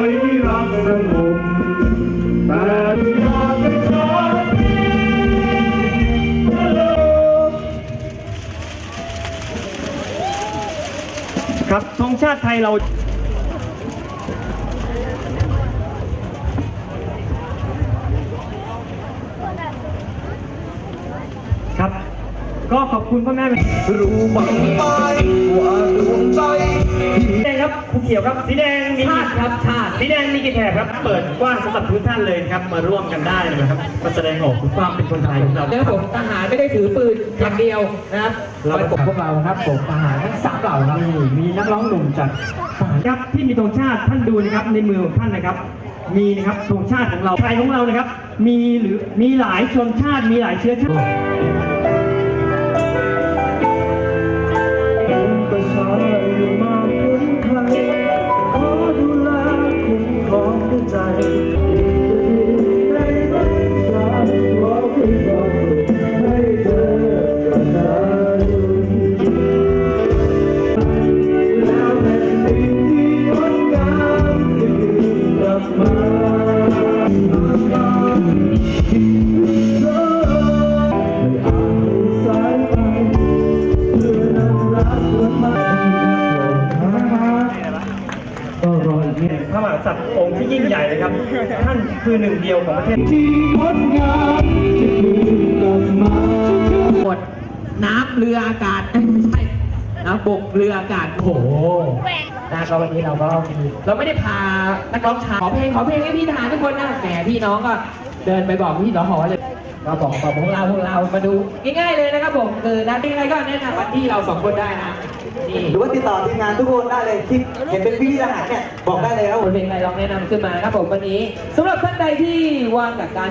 รับทครับธงชาติไทยเราครับ ก็ขอบคุณพ่อแม่รู้บ้างไหมว่าดวงใจ แดงครับครูเขียวครับสีแดงมีชาติครับชาติสีแดงมีกี่แถบครับ เปิดกว้างสำหรับทุกท่านเลยครับมาร่วมกันได้เลยนะครับมาแสดงออกถึงความเป็นคนไทยของเรานะครับผมทหารไม่ได้ถือปืนอย่างเดียวนะครับเราเราปกพวกเรานะครับผมทหารทั้งสามเหล่าครับนี่มีนักร้องหนุ่มจากทหารครับที่มีธงชาติท่านดูนะครับในมือของท่านนะครับ มีนะครับธงชาติของเราไทยของเรานะครับ มีหรือมีหลายชนชาติมีหลายเชื้อชาติ ก็รออีกนิดพระมหากษัตริย์องค์ที่ยิ่งใหญ่เลยครับ ท่านคือหนึ่งเดียวของประเทศที่งดงามจะคืนกลับมาหมดน้ำเรืออากาศไม่ใช่น้ำบกเรืออากาศโอ้โห นะก็วันนี้เราก็มีเราไม่ได้พานักร้องชายขอเพลงขอเพลงให้พี่ทหารทุกคนนะแหมพี่น้องก็เดินไปบอกพี่สหอเลยเราบอกบอกพวกเราพวกเรามาดูง่ายๆเลยนะครับผมเออนะเป็นไงก็แนะนำมาที่เราสองคนได้นะนี่หรือว่าติดต่อทีมงานทุกคนได้เลยที่เห็นเป็นพี่ทหารเนี่ยบอกได้เลยครับผมเพลงอะไรลองแนะนำขึ้นมานะครับผมวันนี้สำหรับท่านใดที่ว่างจากการ